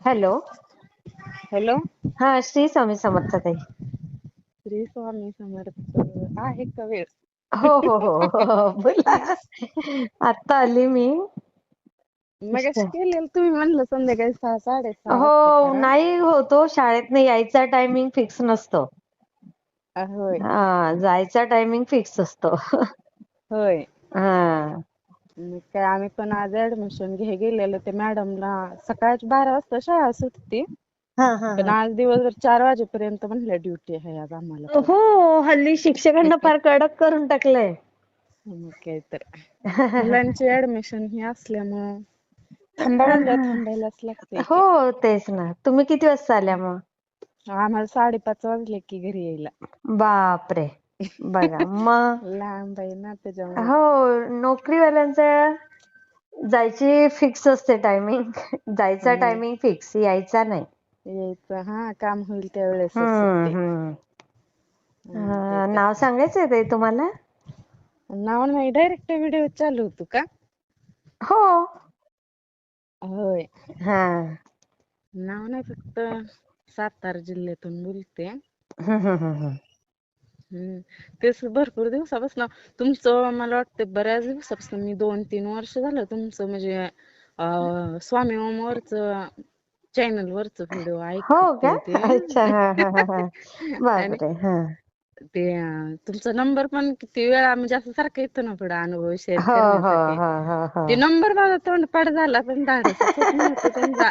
Hello. Hello. हा श्री स्वामी समर्थ ताई. श्री स्वामी समर्थ. आहे का वेळ? हो हो हो हो बोला. आता आली मी. मगाशी केलेलं तुम्ही म्हणलं संध्याकाळी सहा साडेसहा वाजता हो. नाही होतो शाळेत नाही यायचा टायमिंग फिक्स नसतो. होय. हा जायचा टायमिंग फिक्स असतो. होय. हा. मग काय आम्ही पण आज ऍडमिशन घे गेलेलो. ते मॅडमला सकाळची बारा वाजता शाळा सुटती. हा हा पण आज दिवसभर चार वाजेपर्यंत म्हणल्या ड्युटी आहे आज आम्हाला. हो हल्ली शिक्षकांना फार कडक करून टाकलंय. मग काय तर मुलांची ऍडमिशन ही असल्यामुळं थांबा म्हणल्यावर थांबायलाच लागतंय की. हो तेच ना. तुम्ही किती वाजता आल्या मग? आम्हाला साडेपाच वाजले की घरी यायला. बापरे. बघा मग. लांब आहे ना त्याच्यामुळे. हो नोकरीवाल्यांचं जायची फिक्स असते टायमिंग जायचा हम्म. टायमिंग फिक्स यायचा नाही. यायचं हा काम होईल त्यावेळेसच हम्म सुट्टी. हम्म. हम्म, अं, ते नाव सांगायचंय ताई तुम्हाला? तर. नाव नाही डायरेक्ट व्हिडिओ चालू होतो का? हो. होय. हा. नाव नाही फक्त सातारा जिल्ह्यातून बोलते. हम्म हम्म हम्म हम्म. हम्म. तेच भरपूर दिवसापासून तुमचं मला वाटतं बऱ्याच दिवसापासून मी दोन तीन वर्ष झालं तुमचं म्हणजे अं स्वामी ओमवरच चॅनल वरच व्हिडिओ हो का? ऐकते अच्छा हा हा हा हा. आणि बापरे हा. ते अं, तुमचा नंबर पण किती वेळा म्हणजे असं सारखं येतो ना पुढं अनुभव शेअर हो हो करण्यासाठी. हो हो हो. ते नंबर माझा तोंडपाठ झाला पण धाडसच होत नव्हतं त्यांचा.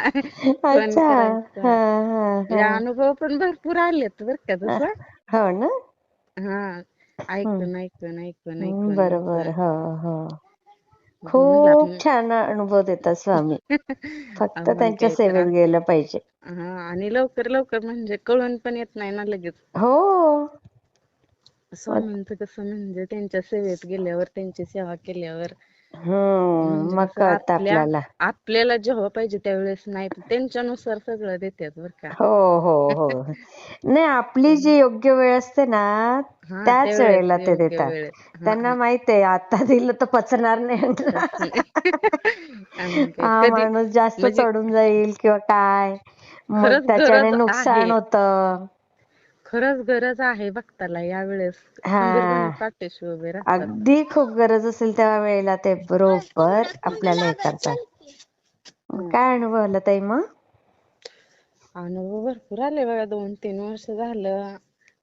फोन अच्छा करायचा हा हा म्हणजे हा. अनुभव पण भरपूर आलेत बरं का तसं. हो ना. हा ऐकून ऐकून ऐकून ऐकून बरोबर. हो हो. म्हणलं खूप छान अनुभव देतात स्वामी. फक्त त्यांच्या सेवेत गेलं पाहिजे. हा आणि लवकर लवकर म्हणजे कळून पण येत नाही ना लगेच. हो. स्वामींच कसं म्हणजे त्यांच्या सेवेत गेल्यावर त्यांची सेवा केल्यावर हम्म म्हणजे मग कसं कळतं आपल्या आपल्याला. आपल्याला जेव्हा पाहिजे त्यावेेळेस नाही त्यांच्यानुसार सगळं देतात बरं का. हो हो हो. नाही आपली जी योग्य वेळ असते ना हा त्याच त्यावेळेस वेळेला ते योग्य देतात. वेळेत हा. त्यांना हा माहीत आहे आता दिलं तर पचणार नाही काय हा कधी माणूस जास्त म्हणजे चढून जाईल किंवा काय? मग खरंच त्याच्याने गरज नुकसान होत. खरंच गरज आहे भक्ताला यावेेळेस. हा. पाठीशी उभे राहतात अगदी खूप गरज असेल त्या वेळेला ते बरोबर आपल्याला हे करतात. काय अनुभव आला ताई मग? अनुभव भरपूर आले बघा दोन तीन वर्ष झालं.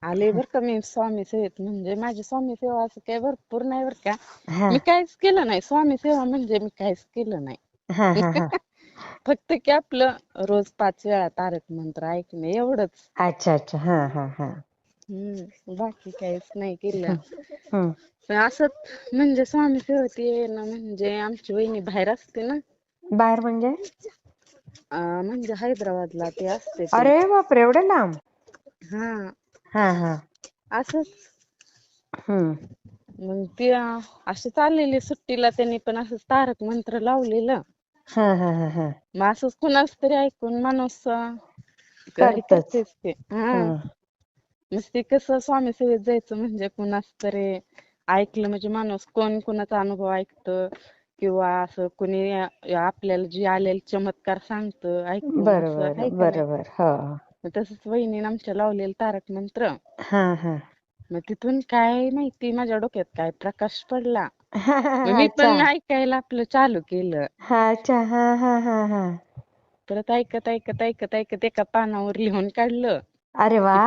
आले बर का मी स्वामी सेवेत. म्हणजे माझी स्वामी सेवा असं काय भरपूर नाही बर का. मी काहीच केलं नाही. स्वामी सेवा म्हणजे मी काहीच केलं नाही. फक्त की आपलं रोज पाच वेळा तारक मंत्र ऐकणे एवढंच. अच्छा अच्छा. हा हा हा. हम्म बाकी काहीच नाही केलं. हम्म असंच म्हणजे स्वामी सेवेत येणं म्हणजे आमची वहिनी बाहेर असते ना. बाहेर म्हणजे? अ म्हणजे हैदराबादला ते असते ते. अरे बापरे एवढ्या लांब? हा. हा हा. असंच. हम्म मग ती अशी चाललेली सुट्टीला त्यांनी पण असं तारक मंत्र लावलेलं. हा हा हा हा मग असंच कुणाच तरी ऐकून माणूस हे करतच करतेच ते हा नुसती कसं स्वामी सेवेत जायचं म्हणजे कुणाच तरी ऐकलं म्हणजे माणूस कोण कोणाचा अनुभव ऐकत किंवा असं कुणी आपल्याला जे आलेले चमत्कार सांगत ऐकून असं बरोबर आहे का नाही बरोबर हो तसच वहिनीने आमच्या लावलेलं तारक मंत्र हा हा मग तिथून काय माहिती माझ्या डोक्यात काय प्रकाश पडला मग मी अच्छा. पण ऐकायला आपलं चालू केलं. हा अच्छा. हा हा हा हा. परत ऐकत ऐकत ऐकत ऐकत एका पानावर लिहून काढलं. अरे वा.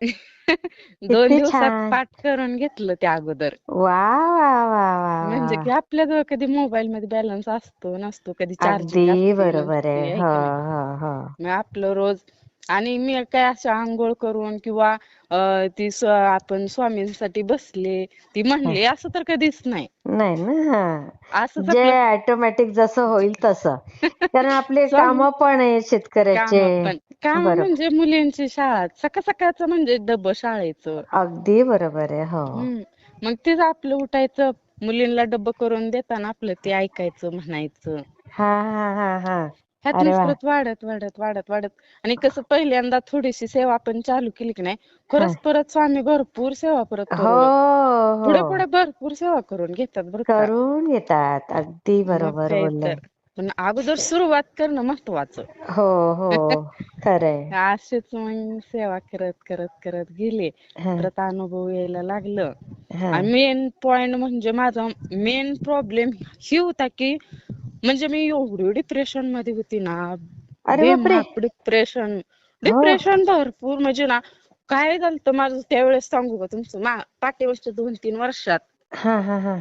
दोन किती दिवसात छान. पाठ करून घेतलं त्या अगोदर. वा वा वा वा म्हणजे की आपल्या जवळ कधी मोबाईल मध्ये बॅलन्स असतो नसतो कधी चार्जिंग अगदी असते बरोबर नसते आहे हो की नाही हो हो. मग आपलं रोज आणि मी काय असं आंघोळ करून किंवा अ ती आपण स्वामींसाठी बसले ती म्हणली असं तर कधीच नाही. नाही ना हा. असंच जे ऑटोमॅटिक जसं होईल तसं. कारण आपले काम पण आहे शेतकऱ्याचे. काम पण. काम बरोबर. म्हणजे मुलींची शाळा. सकाळ सकाळचं म्हणजे डब्बा शाळेचं. अगदी बरोबर आहे हो. हम्म मग तेच आपलं उठायचं मुलींना डब्बा करून देताना आपलं ते ऐकायचं म्हणायचं. हा हा हा हा. वा. परत वाढत वाढत वाढत वाढत. आणि कसं पहिल्यांदा थोडीशी सेवा आपण चालू केली की नाही हा. खरंच परत स्वामी भरपूर सेवा परत हो करू हो. पुढे पुढे भरपूर सेवा करून घेतात बरं का. करून घेतात अगदी बरोबर पण अगोदर सुरुवात करणं महत्वाचं हो हो खरंय. असेच मग सेवा करत करत करत गेले. हा, परत अनुभव यायला लागलं. हा. मेन पॉइंट म्हणजे माझा मेन प्रॉब्लेम ही होता की म्हणजे मी एवढी डिप्रेशनमध्ये होती ना अरे. डिप्रेशन डिप्रेशन भरपूर. म्हणजे ना काय झालं माझं त्यावेळेस सांगू का तुमचं? मा- पाठीमागच्या दोन तीन वर्षात. हा हा हा.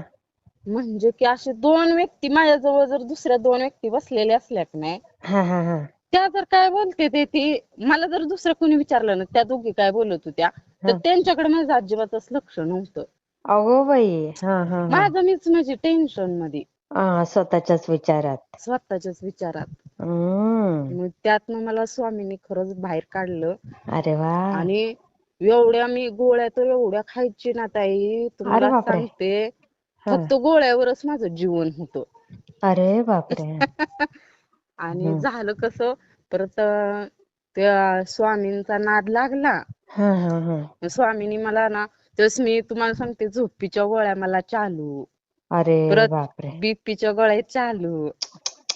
म्हणजे की असे दोन व्यक्ती माझ्याजवळ जर दुसऱ्या दोन व्यक्ती बसलेल्या असल्या की नाही हा हा हा. त्या जर काय बोलते ते ती मला जर दुसरं कोणी विचारलं ना त्या दोघी काय बोलत होत्या तर हा. त्यांच्याकडे माझं अजिबातच लक्ष नव्हतं. अगो बाई. हा हा हा. माझं मीच म्हणजे टेन्शनमध्ये. स्वतःच्याच विचारात. स्वतःच्याच विचारात. हम्म. मग त्यातनं मला स्वामींनी खरंच बाहेर काढलं. अरे वा. आणि एवढ्या मी गोळ्या तर एवढ्या खायची ना ताई तुम्हाला बापरे. सांगते. हा. फक्त गोळ्यावरच माझं जीवन होतं. अरे बापरे. आणि. झालं कसं परत अं, त्या स्वामींचा नाद लागला. हा हा हा. स्वामींनी मला ना तेच मी तुम्हाला सांगते झोपीच्या गोळ्या मला चालू. अरे परत बापरे. बीपीच्या गोळ्या चालू.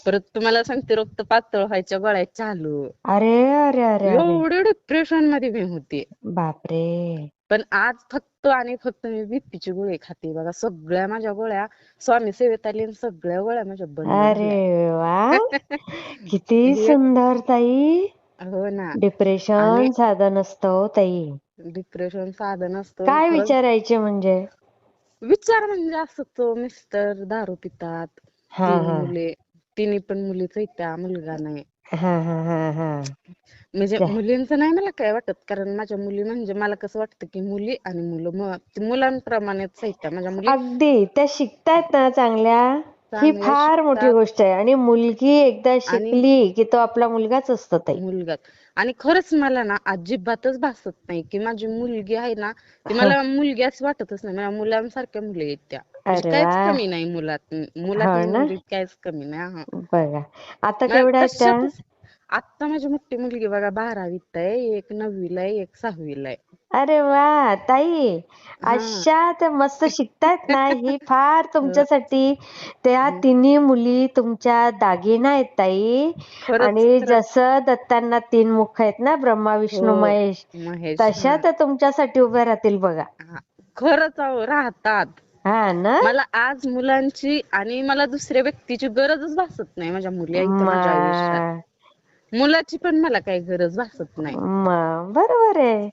परत तुम्हाला सांगते रक्त पातळ व्हायच्या गोळ्या चालू. अरे अरे अरे अरे. एवढे डिप्रेशनमध्ये मी होते. बापरे. पण आज फक्त आणि फक्त मी बीपीची गोळी खाते. बघा सगळ्या माझ्या गोळ्या स्वामी सेवेत आली आणि सगळ्या गोळ्या माझ्या बंद झाल्या. अरे वा. किती हे- सुंदर ताई. हो ना. डिप्रेशन आणि- साधं नसतं हो ताई. डिप्रेशन साधन असतं. काय खरंच. विचारायचे म्हणजे? विचार म्हणजे असं तो मिस्टर दारू पितात. हा तीन हा. मुले तिन्ही पण मुलीच त्या मुलगा नाही. हा हा हा हा. म्हणजे मुलींचं नाही मला काय वाटत कारण माझ्या मुली म्हणजे मला कसं वाटतं की मुली आणि मुलं म- ते मुलांप्रमाणेच आहेत त्या. माझ्या मुली अगदी त्या शिकतायत ना चांगल्या. ही चांगल्या फार मोठी शिकतात. गोष्ट आहे. आणि मुलगी एकदा शिकली की तो आपला मुलगाच असतो ताई. मुलगा. आणि खरंच मला ना अजिबातच भासत नाही की माझी मुलगी आहे ना ती हा. मला मुलगी असं वाटतच नाही मला मुलांसारख्या मुली आहेत त्या म्हणजे अरे काहीच. कमी नाही मुलात मुलात हो आणि? मुलीत काहीच कमी नाही हा बघा आता केवढ्या आहेत त्या कशातच- आता माझी मोठी मुलगी बघा बारावीत आहे एक नववीला आहे एक सहावीला आहे अरे वा ताई. अशा त्या मस्त शिकतायत ना ही फार तुमच्यासाठी त्या तिन्ही मुली तुमच्या दागिना आहेत ताई आणि. जसं दत्तांना तीन मुख आहेत ना ब्रह्मा विष्णू हो. महेश महेश तशा. त्या तुमच्यासाठी उभ्या राहतील बघा. खरंच अहो, राहतात हा ना मला आज मुलांची आणि मला दुसऱ्या व्यक्तीची गरजच भासत नाही माझ्या मुली आहेत माझ्या आयुष्यात म- मुलाची पण मला काही गरज भासत नाही. म- बरोबर आहे.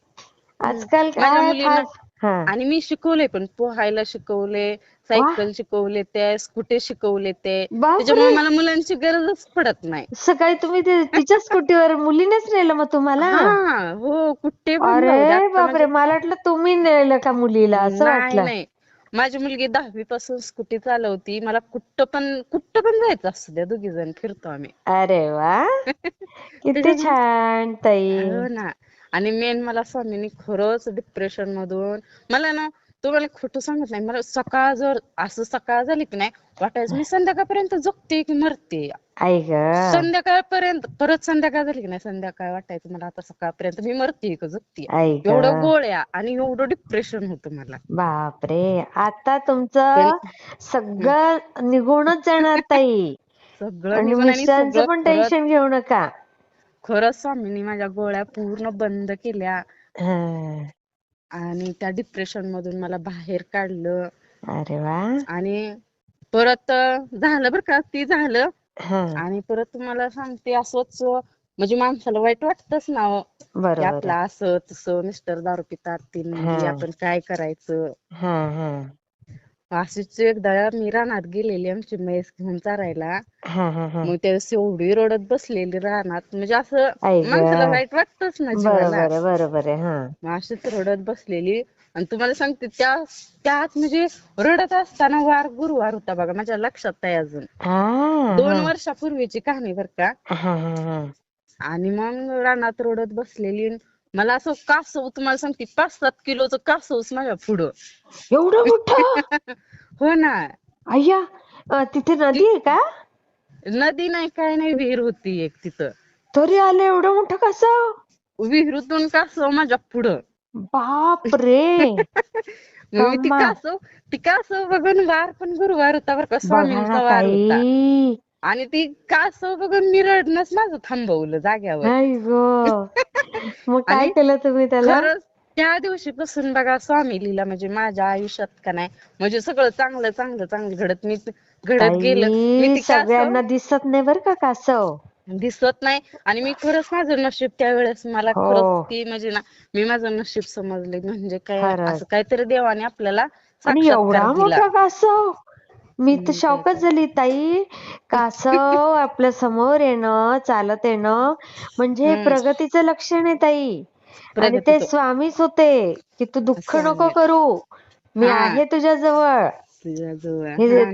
आजकाल माझ्या काय मुलींना- फार हा. आणि मी शिकवले पण पोहायला शिकवले सायकल शिकवले ते स्कूटी शिकवले ते. त्याच्यामुळे मला मुलांची गरजच पडत नाही. सकाळी तुम्ही ते तिच्या स्कूटीवर मुलीनेच नेलं मग तुम्हाला? हा हो कुठे पण जाऊ. अरे आता बापरे मला वाटलं तुम्ही नेलं का मुलीला असं नाही वाटलं. नाही. माझी मुलगी दहावी पासून स्कूटी चालवती. मला कुठं पण कुठं पण जायचं असू द्या दोघी जण फिरतो आम्ही. अरे वा. किती छान ताई. हो ना. आणि मेन मला स्वामींनी खरंच डिप्रेशन मधून मला ना तुम्हाला खोटं सांगत नाही. मला सकाळ जर असं सकाळ झाली की नाही वाटायचं मी संध्याकाळपर्यंत जगते की मरते. आई ग. संध्याकाळपर्यंत परत संध्याकाळ झाली की नाही संध्याकाळ वाटायचं मला आता सकाळपर्यंत मी मरते का जगते. आई एवढं गोळ्या आणि एवढं डिप्रेशन होतं मला. बापरे. आता तुमचं सगळं निघूनच जाणार ताई. सगळं आणि निघून आणि मिस्टरांचं सगळं पण टेन्शन घेऊ नका. खरंच स्वामींनी माझ्या गोळ्या पूर्ण बंद केल्या. हा. आणि त्या डिप्रेशन मधून मला बाहेर काढलं. अरे वा. आणि परत झालं बरं का ती झालं. आणि परत तुम्हाला सांगते असंच म्हणजे माणसाला वाईट वाटतच ना हो, आपलं. असं तसं मिस्टर दारू पितात. आपण काय करायचं? हा हा. अशीच एकदा मी रानात गेलेली आमची म्हैस घेऊन चारायला. हा हा हा. मग त्यावेळेस एवढी रडत बसलेली रानात. म्हणजे असं आई ग. माणसाला वाईट वाटतच ना जीवाला. हा. मग अशीच रडत बसलेली. आणि तुम्हाला सांगते त्या त्यात म्हणजे रडत असताना वार गुरुवार होता बघा माझ्या लक्षात आहे अजून. हा दोन हा वर्षापूर्वीची कहाणी बर का? हा हा हा. आणि मग रानात रडत बसलेली. मला असं कासव तुम्हाला सांगते पाच सात किलोचं कासवच माझ्या पुढं. एवढं मोठं? हो ना. अय्या अं, तिथे नदी आहे का? नदी नाही काय नाही विहीर होती एक तिथं. तरी आलं एवढं मोठं कसं? विहिरीतून कासव माझ्या पुढं. बाप रे मग मी ती कमाल. कासव ती कासव बघून वार पण गुरुवार होता बरं का स्वामींचा वार होता. ताई. आणि ती कासव बघून मी रडणंच माझं थांबवलं जाग्यावर. गो. मग काय आणि केलं तुम्ही त्याला? खरंच त्या दिवशीपासून बघा स्वामी लीला म्हणजे माझ्या आयुष्यात का नाही म्हणजे सगळं चांगलं चांगलं चांगलं घडत. मी घडत गेलं. मी ताई ती कासव सगळ्यांना दिसत नाही बर का कासव. दिसत नाही. आणि मी खरंच माझं नशीब त्यावेळेस मला हो. खरंच ती म्हणजे ना मी माझं नशीब समजले. म्हणजे काय खरंच. असं काहीतरी देवाने आपल्याला आणि एवढा दिला. मोठा कासव? मी तर शॉकच. झाली ताई कासव आपल्यासमोर येणं चालत येणं म्हणजे. प्रगतीचं लक्षण आहे ताई आणि ते. स्वामीच होते की तू दुःख नको स्वामी. करू मी. आहे तुझ्या जवळ.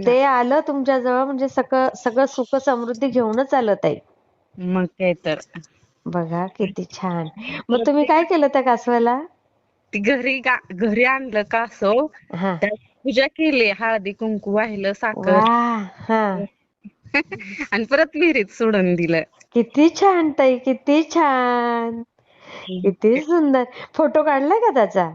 ते आलं तुमच्या जवळ म्हणजे सगळं सगळं सुख समृद्धी घेऊनच आलं ताई मग काय तर बघा किती छान मग तुम्ही काय केलं त्या कासवाला घरी घरी आणलं कासव पूजा केली हळदी कुंकू वाहिलं साखर. हा. आणि परत विहिरीत सोडून दिलं. किती छान ताई किती छान. किती सुंदर. फोटो काढलाय का त्याचा?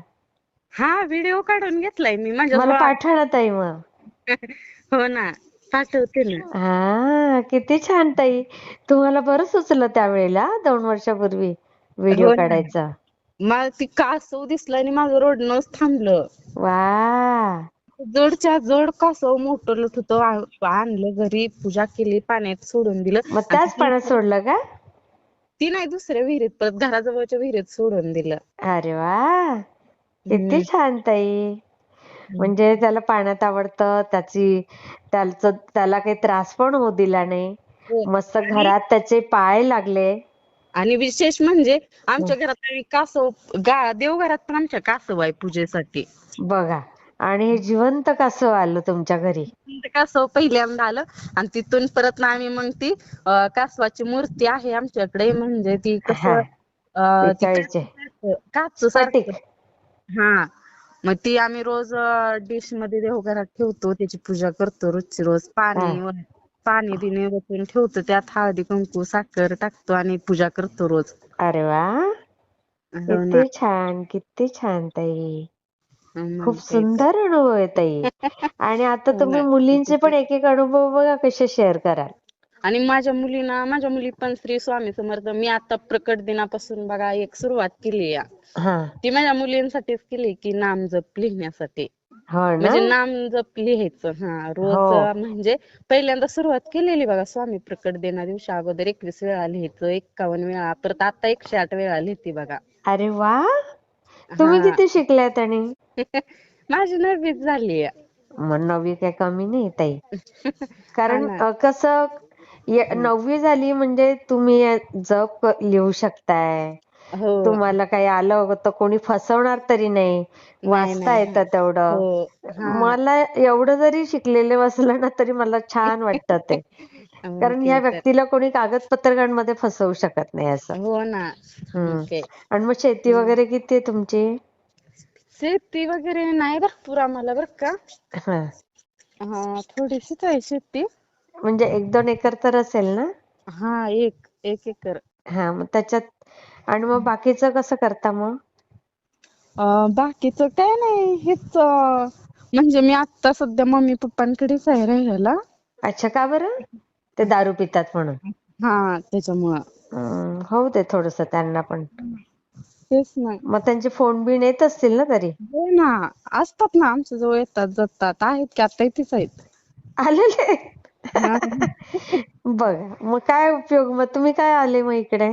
हा व्हिडिओ काढून घेतलाय मी माझ्या मला पाठवा ना ताई मग. हो ना पाठवते ना. हा किती छान ताई. तुम्हाला बरं सुचलं त्यावेळेला दोन वर्षापूर्वी व्हिडिओ हो ना. काढायचा. मला ती कासव दिसलं आणि माझं रडणंच थांबलं. वा. जोडच्या जोड कासव मोठं होतं आ- आणलं घरी पूजा केली पाण्यात सोडून दिलं. मग त्याच पाण्यात सोडलं का? ती नाही दुसऱ्या विहिरीत परत घराजवळच्या विहिरीत सोडून दिलं. अरे वा! किती छान ताई. म्हणजे त्याला पाण्यात आवडतं त्याची त्याचं त्याला काही त्रास पण होऊ दिला नाही. हो. मस्त घरात त्याचे पाय लागले. आणि विशेष म्हणजे आमच्या घरात आम्ही कासव गा देवघरात पण आमच्या कासव आहे पूजेसाठी. बघा. आणि हे जिवंत कासव आलं तुमच्या घरी? कासव पहिल्यांदा आलं. आणि तिथून परत ना आम्ही मग ती अं, कासवाची मूर्ती आहे आमच्याकडे. म्हणजे ती हा. कसं अं, ती पितळेचे. काच. हा. मग ती आम्ही रोज डिशमध्ये देवघरात ठेवतो. त्याची पूजा करतो रोजची रोज. पाणी व- पाणी बिणी वतून ठेवतो. त्यात हळदी कुंकू साखर टाकतो आणि पूजा करतो रोज. अरे वा. हो. किती छान किती छान ताई. खूप. सुंदर अनुभव आहे ताई. आणि आता तुम्ही ना. मुलींचे पण एक एक अनुभव बघा कसे शेअर कराल. आणि माझ्या मुलीना माझ्या मुली पण श्री स्वामी समर्थ. मी आता प्रकट दिनापासून बघा एक सुरुवात केली या. हा. ती माझ्या मुलींसाठीच केली की नाम जप लिहिण्यासाठी. हो ना? म्हणजे नाम जप लिहायचं. हा रोज हो. म्हणजे पहिल्यांदा सुरुवात केलेली बघा स्वामी प्रकट दिना दिवशी अगोदर एकवीस वेळा लिहायचं एक्कावन्न वेळा परत आता एकशे आठ वेळा लिहिते बघा. अरे वा! तुम्ही हा. किती शिकल्यात आणि? माझी नववीच झाली मग नववी काय कमी नाही ताई. कारण हा कसं नववी झाली म्हणजे तुम्ही जप लिहू शकताय. हो. तुम्हाला काही आलं तर कोणी फसवणार तरी नाही. वाचता. येतं तेवढं. हो. हा. मला एवढं जरी शिकलेले वाचलं ना तरी मला छान वाटतं ते. मग कारण या. व्यक्तीला कोणी कागदपत्रांमध्ये फसवू शकत नाही असं. हो ना. आणि मग शेती वगैरे किती आहे तुमची? शेती वगैरे नाही भरपूर आम्हाला बर का. हा. हा थोडीशीच आहे शेती. म्हणजे एक दोन एकर तर असेल ना? हा एक एक एकर. हा मग त्याच्यात आणि मग बाकीचं कसं करता मग? अं, बाकीचं काय नाही हेच अं, म्हणजे मी आता सध्या मम्मी पप्पांकडेच आहे राहायला. अच्छा का बरं? ते दारू पितात म्हणून. हा त्याच्यामुळं. हम्म, होऊ दे थोडस त्यांना पण. तेच ना. मग त्यांचे फोन बिन येत असतील ना तरी? हो ना. असतात ना. आमच्या जवळ येतात जातात आहेत की आता इथेच आहेत. आलेले हा. बघा मग काय उपयोग? मग तुम्ही काय आले मग इकडे?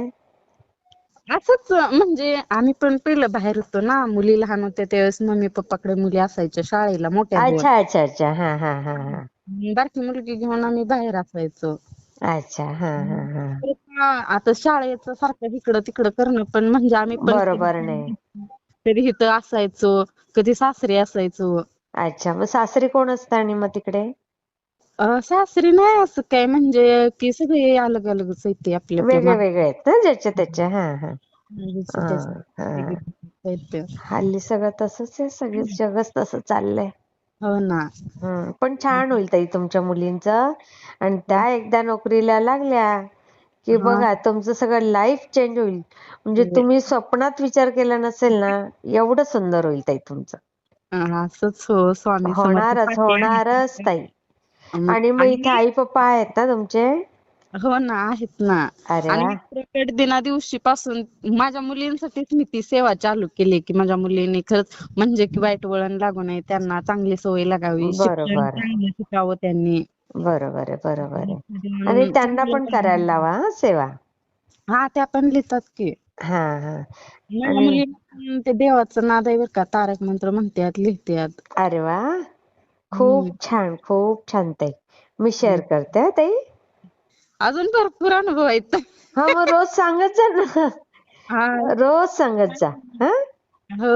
असंच म्हणजे आम्ही पण पहिलं बाहेर होतो ना. मुली लहान होत्या त्यावेळेस मम्मी पप्पाकडे मुली असायच्या शाळेला मोठ्या दोन अच्छा अच्छा अच्छा. हा हा हा हा. बारकी मुलगी घेऊन आम्ही बाहेर असायचो. अच्छा हा हा हा. परत आता शाळेचं सारखं इकडं तिकडं करणं पण म्हणजे आम्ही पण बरोबर नाही. कधी इथं असायचो कधी सासरी असायचो. अच्छा मग सासरी कोण असतं आणि मग तिकडे? अं, सासरी नाही असं काय म्हणजे की सगळे अलग अलगच आहेत ते आपल्या वेगळे वेगळे आहेत ना ज्याचे त्याचे हा हा. आपल्या हा, हा. आहेत. ते. हल्ली सगळं तसंच आहे सगळं जगच तसं चाललंय. हो ना. हम्म, पण छान होईल ताई तुमच्या मुलींचं. आणि त्या एकदा नोकरीला लागल्या की. बघा तुमचं सगळं लाईफ चेंज होईल. म्हणजे. तुम्ही स्वप्नात विचार केला नसेल ना एवढं सुंदर होईल ताई तुमचं. असंच हो स्वामी होणारच होणारच ताई. आणि मग इथे आई पप्पा आहेत ना तुमचे? हो ना आहेत ना. अरे आणि प्रकट दिना दिवशी पासून माझ्या मुलींसाठीच मी ती सेवा चालू केली की माझ्या मुलींनी खरंच म्हणजे की वाईट वळण लागू नये त्यांना चांगली सवय लागावी शिक्षण चांगलं शिकावं त्यांनी. बरोबर आहे बरोबर आहे. आणि त्यांना पण करायला लावा हा सेवा. हा त्या पण लिहितात की. हा हा. आणि- मुली ते देवाचं नाद आहे बरं का तारक मंत्र म्हणतात लिहितात अरे वा! खूप छान खूप छान ताई. मी शेअर करते हा ताई. अजून भरपूर अनुभव आहेत. हा मग रोज सांगत जा ना. हा. रोज सांगत जा हा. हो.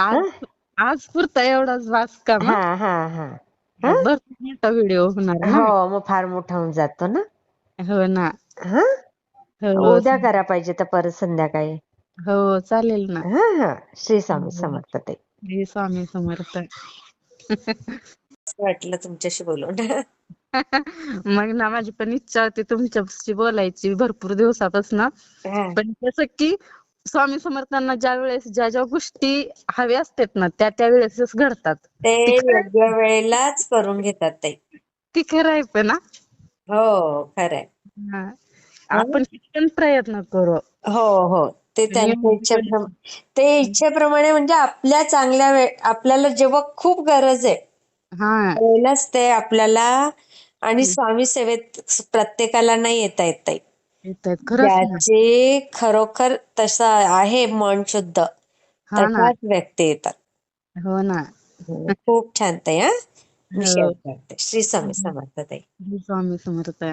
आज आज पुरता एवढाच वास का मग? हा हा हा. हा? मोठा व्हिडिओ होणार ना. हो मग फार मोठा होऊन जातो ना. हो ना. हा? हो उद्या करा पाहिजे तर परत संध्याकाळी. हो चालेल ना. हा हा. श्री स्वामी समर्थ ताई. श्री स्वामी समर्थ. वाटलं तुमच्याशी बोलून. मग ना माझी पण इच्छा होती तुमच्याशी बोलायची. भरपूर दिवसापासून. पण कसं की स्वामी समर्थांना ज्या वेळेस ज्या ज्या गोष्टी हव्या असतात ना त्या त्या वेळेसच घडतात. ते योग्य वेळेलाच करून घेतात ताई ती खरं आहे पण हा. हो खरंय हा. आपण किती प्रयत्न करू. हो हो. ते त्यांच्या इच्छेप्रमाणे ते इच्छेप्रमाणे म्हणजे आपल्या चांगल्या वेळ आपल्याला जेव्हा खूप गरज आहे हा. त्यावेळेलाच ते आपल्याला आणि स्वामी सेवेत प्रत्येकाला नाही येता येत ताई. येतात खरंच ना. ज्याचे खरोखर तसं आहे मन शुद्ध हा ना. तशाच व्यक्ती येतात. हो ना. हम्म, खूप छान ताई हा. मी हो. शेअर करते श्री स्वामी समर्थ ताई. श्री स्वामी समर्थ.